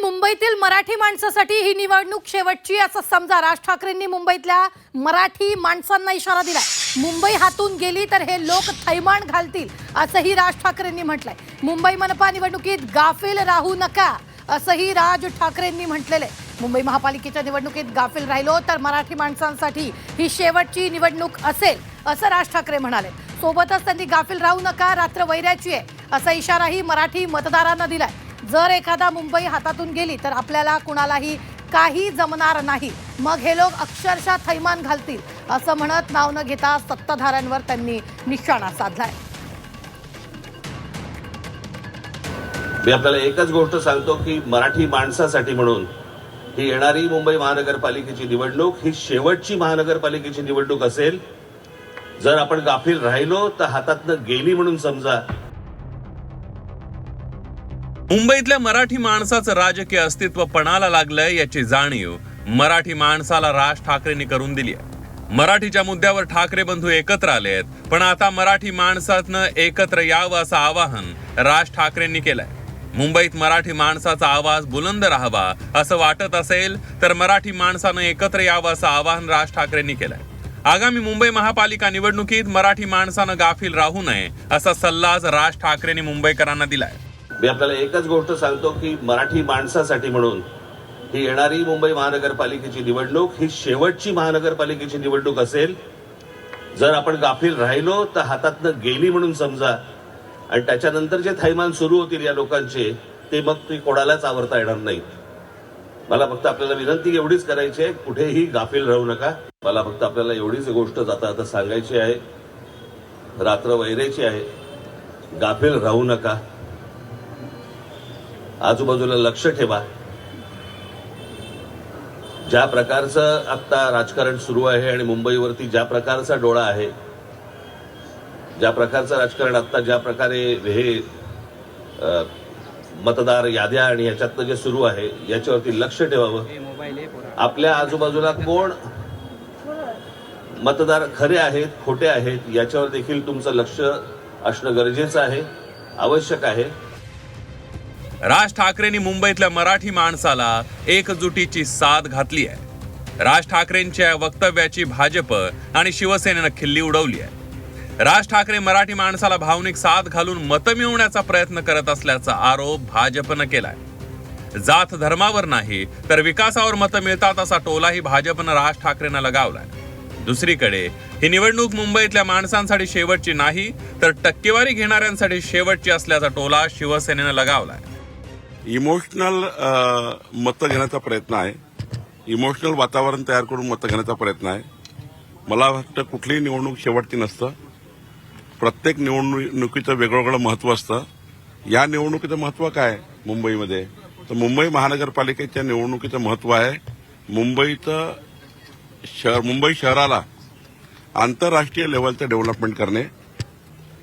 मुंबईतील मराठी माणसासाठी ही निवडणूक शेवटची असं समजा राज ठाकरेंनी मुंबईतल्या मराठी माणसांना इशारा दिलाय. मुंबई हातून गेली तर हे लोक थैमान घालतील असंही राज ठाकरेंनी म्हटलंय. मुंबई मनपा निवडणुकीत गाफील राहू नका असंही राज ठाकरेंनी म्हटलेलं आहे मुंबई महापालिकेच्या निवडणुकीत गाफील राहिलो तर मराठी माणसांसाठी ही शेवटची निवडणूक असेल असं राज ठाकरे म्हणाले. सोबतच त्यांनी गाफील राहू नका रात्र वैऱ्याची आहे असा इशाराही मराठी मतदारांना दिलाय. जर एखादा मुंबई हातातून गेली तर आपल्याला कुणालाही काही जमणार नाही. मग हे लोक अक्षरशः थैमान घालतील असं म्हणत नाव न घेता सत्ताधाऱ्यांवर त्यांनी निशाणा साधलाय. मी आपल्याला एकच गोष्ट सांगतो की मराठी माणसासाठी म्हणून ही येणारी मुंबई महानगरपालिकेची निवडणूक ही शेवटची महानगरपालिकेची निवडणूक असेल. जर आपण गाफील राहिलो तर हातातनं गेली म्हणून समजा मुंबईतल्या मराठी माणसाचं राजकीय अस्तित्व पणाला लागलंय याची जाणीव मराठी माणसाला राज ठाकरेंनी करून दिली आहे. मराठीच्या मुद्द्यावर ठाकरे बंधू एकत्र आले आहेत पण आता मराठी माणसातनं एकत्र यावं असं आवाहन राज ठाकरेंनी केलंय. मुंबईत मराठी माणसाचा आवाज बुलंद राहावा असं वाटत असेल तर मराठी माणसानं एकत्र यावं असं आवाहन राज ठाकरेंनी केलंय. आगामी मुंबई महापालिका निवडणुकीत मराठी माणसानं गाफील राहू नये असा सल्लाच राज ठाकरेंनी मुंबईकरांना दिलाय. मी आपल्याला एकच गोष्ट सांगतो की मराठी माणसासाठी म्हणून ही येणारी मुंबई महानगरपालिकेची निवडणूक ही शेवटची महानगरपालिकेची निवडणूक असेल जर आपण गाफील राहिलो तर हातातनं गेली म्हणून समजा आणि त्याच्यानंतर जे थैमान सुरू होतील या लोकांचे ते मग ती कोणालाच आवरता येणार नाही मला फक्त आपल्याला विनंती एवढीच करायची आहे कुठेही गाफील राहू नका. मला फक्त आपल्याला एवढीच गोष्ट जाता आता सांगायची आहे रात्र वैरेची आहे गाफील राहू नका. आजूबाजूला लक्ष ठेवा. ज्या प्रकारचं आता राजकारण सुरू आहे आणि मुंबईवरती ज्या प्रकारचा डोळा आहे ज्या प्रकारचं राजकारण आता ज्या प्रकारे हे मतदार याद्या आणि याच्यातनं जे सुरू आहे याच्यावरती लक्ष ठेवावं. आपल्या आजूबाजूला कोण मतदार खरे आहेत खोटे आहेत याच्यावर देखील तुमचं लक्ष असणं गरजेचं आहे आवश्यक आहे. राज ठाकरेंनी मुंबईतल्या मराठी माणसाला एकजुटीची साथ घातली आहे. राज ठाकरेंच्या वक्तव्याची भाजप आणि शिवसेनेनं खिल्ली उडवली आहे. राज ठाकरे मराठी माणसाला भावनिक साथ घालून मतं मिळवण्याचा प्रयत्न करत असल्याचा आरोप भाजपनं केलाय. जात धर्मावर नाही तर विकासावर मतं मिळतात असा टोलाही भाजपनं राज ठाकरेंना लगावलाय. दुसरीकडे ही निवडणूक मुंबईतल्या माणसांसाठी शेवटची नाही तर टक्केवारी घेणाऱ्यांसाठी शेवटची असल्याचा टोला शिवसेनेनं लगावलाय. इमोशनल मतं घेण्याचा प्रयत्न आहे. इमोशनल वातावरण तयार करून मतं घेण्याचा प्रयत्न आहे. मला वाटतं कुठलीही निवडणूक शेवटची नसतं. प्रत्येक निवडणुकीचं वेगवेगळं महत्त्व असतं. या निवडणुकीचं महत्त्व काय मुंबईमध्ये? तर मुंबई महानगरपालिकेच्या निवडणुकीचं महत्त्व आहे. मुंबईचं शहर मुंबई शहराला आंतरराष्ट्रीय लेवलचं डेव्हलपमेंट करणे.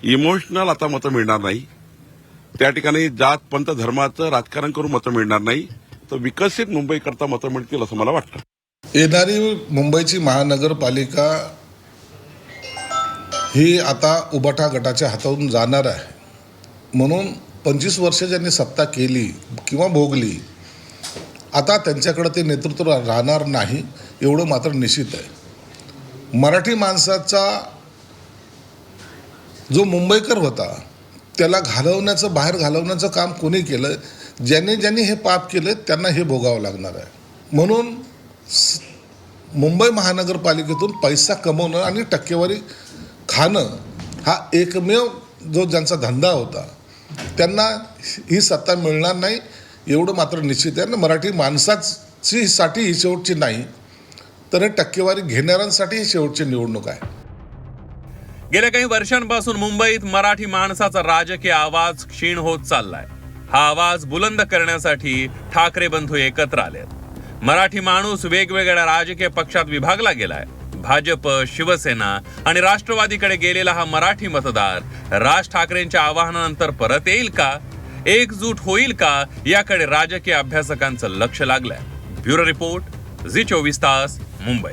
इमोशनल आता मतं मिळणार नाही. त्या ठिकाणी जात पंत धर्माचं राजकारण करून मतं मिळणार नाही. तर विकसित मुंबईकरता मतं मिळतील असं मला वाटतं. येणारी मुंबईची महानगरपालिका ही आता उबाटा गटाच्या हातातून जाणार आहे. म्हणून पंचवीस वर्ष ज्यांनी सत्ता केली किंवा भोगली आता त्यांच्याकडे ते नेतृत्व राहणार नाही एवढं मात्र निश्चित आहे. मराठी माणसाचा जो मुंबईकर होता त्याला घालवण्याचं बाहेर घालवण्याचं काम कोणी केलं ज्यांनी ज्यांनी हे पाप केलं त्यांना हे भोगावं लागणार आहे. म्हणून मुंबई महानगरपालिकेतून पैसा कमवणं आणि टक्केवारी खाणं हा एकमेव जो ज्यांचा धंदा होता त्यांना ही सत्ता मिळणार नाही एवढं मात्र निश्चित आहे. ना मराठी माणसाची साठी ही शेवटची नाही तर हे टक्केवारी घेणाऱ्यांसाठी ही शेवटची निवडणूक आहे. गेल्या काही वर्षांपासून मुंबईत मराठी माणसाचा राजकीय आवाज क्षीण होत चाललाय. हा आवाज बुलंद करण्यासाठी ठाकरे बंधू एकत्र आलेत. मराठी माणूस वेगवेगळ्या राजकीय पक्षात विभागला गेलाय. भाजप शिवसेना आणि राष्ट्रवादीकडे गेलेला हा मराठी मतदार राज ठाकरेंच्या आवाहनानंतर परत येईल का? एकजूट होईल का? याकडे राजकीय अभ्यासकांचं लक्ष लागलंय. ब्युरो रिपोर्ट झी चोवीस तास मुंबई.